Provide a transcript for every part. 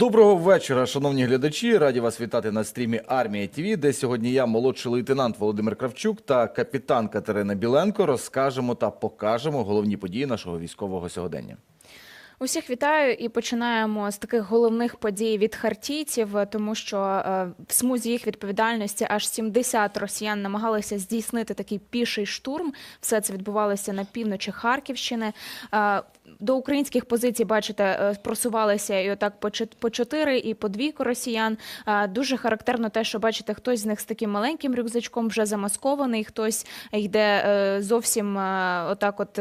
Доброго вечора, шановні глядачі. Раді вас вітати на стрімі Армія ТВ, де сьогодні я, молодший лейтенант Володимир Кравчук та капітан Катерина Біленко, розкажемо та покажемо головні події нашого військового сьогодення. Усіх вітаю і починаємо з таких головних подій від хартійців, тому що е, в смузі їх відповідальності аж 70 росіян намагалися здійснити такий піший штурм. Все це відбувалося на півночі Харківщини. До українських позицій, бачите, е, просувалися і отак по чот- по чотири і по двійку росіян. Е, Дуже характерно те, що бачите, хтось з них з таким маленьким рюкзачком вже замаскований, хтось йде е, зовсім отак, от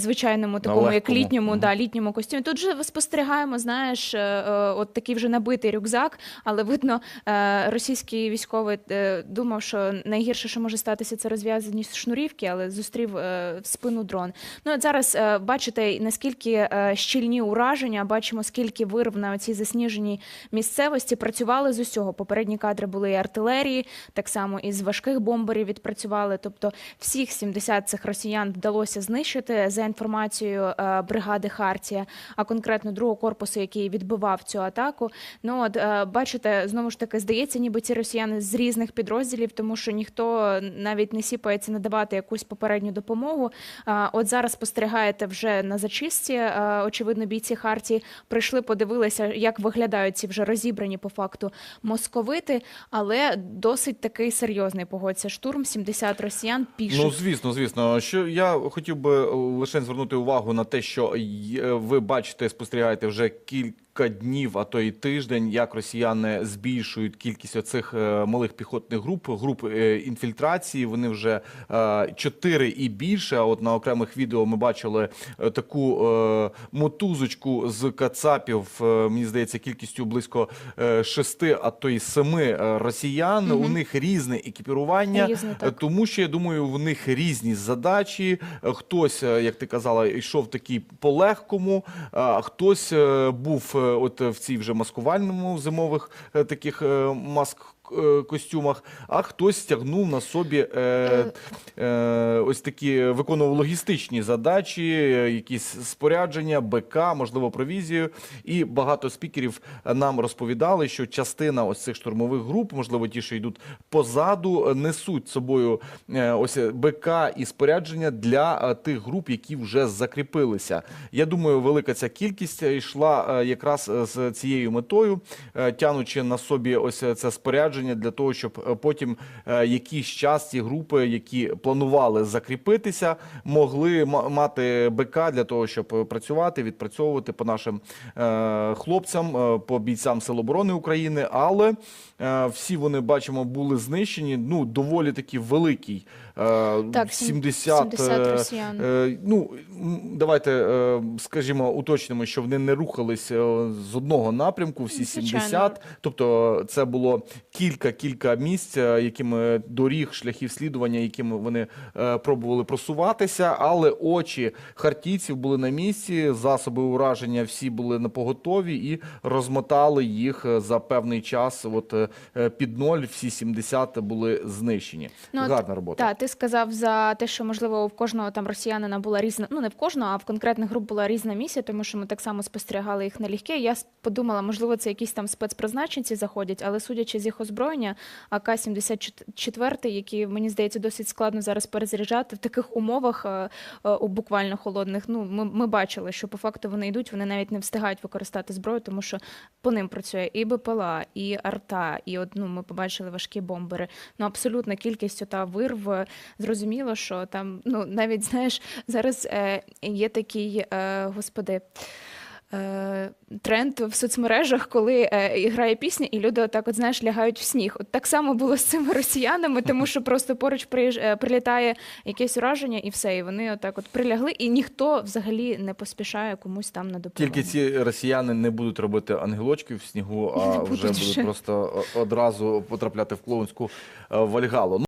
звичайному такому, як літньому, да, літньому костюмі. Тут же спостерігаємо, знаєш, от такий вже набитий рюкзак, але видно, російський військовий думав, що найгірше, що може статися, це розв'язані шнурівки, але зустрів в спину дрон. Ну от зараз бачите, наскільки е, щільні ураження, бачимо, скільки вирв на цій засніженій місцевості працювали з усього. Попередні кадри були і артилерії, так само і з важких бомберів відпрацювали. Тобто всіх 70 цих росіян вдалося знищити за інформацією е, бригади Хартія, а конкретно другого корпусу, який відбивав цю атаку. Ну от е, бачите, знову ж таки здається, ніби ці росіяни з різних підрозділів, тому що ніхто навіть не сіпається надавати якусь попередню допомогу. От зараз спостерігаєте вже на зачистці. Е, Очевидно, бійці Хартії прийшли, подивилися, як виглядають ці вже розібрані по факту московити, але досить такий серйозний погодься штурм. 70 росіян піших. Ну, звісно, звісно. Що я хотів би лише звернути увагу на те, що е, ви бачите, спостерігаєте вже кілька днів, а то й тиждень, як росіяни збільшують кількість оцих е, малих піхотних груп, груп е, інфільтрації. Вони вже е, чотири і більше. А от на окремих відео ми бачили таку мотузочку з кацапів. Мені здається, кількістю близько шести, а то й семи росіян. У них різне екіпірування. Різне. Тому що я думаю, в них різні задачі. Хтось, як ти казала, йшов такий по легкому, а хтось був от в цій вже маскувальному зимових е, таких е, маск. Е, Костюмах, а хтось стягнув на собі е, е, ось такі виконував логістичні задачі, е, якісь спорядження, БК, можливо, провізію. І багато спікерів нам розповідали, що частина ось цих штурмових груп, можливо, ті, що йдуть позаду, е, несуть собою е, ось БК і спорядження для е, тих груп, які вже закріпилися. Я думаю, велика ця кількість е, йшла е, якраз е, з цією метою, е, тянучи на собі ось е, це спорядження для того, щоб е, потім якісь якийсь час ці групи, які планували закріпитися, могли ма- мати БК для того, щоб е, працювати, відпрацьовувати по нашим е, хлопцям, е, по бійцям Сил оборони України. Але е, всі вони бачимо були знищені. Ну доволі таки великий. Е, Так, 70, 70 е, росіян. Е, Ну, давайте скажімо, уточнимо, що вони не рухались з одного напрямку, всі Звичайно. 70. Тобто це було кілька-кілька місць, якими доріг, шляхів слідування, якими вони пробували просуватися, але очі хартійців були на місці, засоби ураження всі були на поготові і розмотали їх за певний час. От під ноль всі 70 були знищені. Ну, Гарна робота. Так, ти сказав за те, що можливо в кожного там росіянина була різна, ну не в кожного, а в конкретних груп була різна місія, тому що ми так само спостерігали їх налегке. Я подумала, можливо, це якісь там спецпризначенці заходять, але судячи з їх озброєння, АК-74, які мені здається досить складно зараз перезаряджати в таких умовах е, е, у буквально холодних. Ну ми, ми бачили, що по факту вони йдуть, вони навіть не встигають використати зброю, тому що по ним працює і БПЛА, і арта, і от, ну, ми побачили важкі бомбери. Ну, абсолютна кількість ота вирв. Зрозуміло, що там, ну, навіть знаєш, зараз е, є такий, е, господи. е, Тренд в соцмережах, коли е, грає пісня, і люди отак, от знаєш, лягають в сніг. От так само було з цими росіянами, тому що просто поруч приїж- е, прилітає якесь ураження, і все. І вони отак от прилягли, і ніхто взагалі не поспішає комусь там на допомогу. Тільки ці росіяни не будуть робити ангелочків в снігу, а вже будуть будуть просто одразу потрапляти в клоунську е, вальгалу.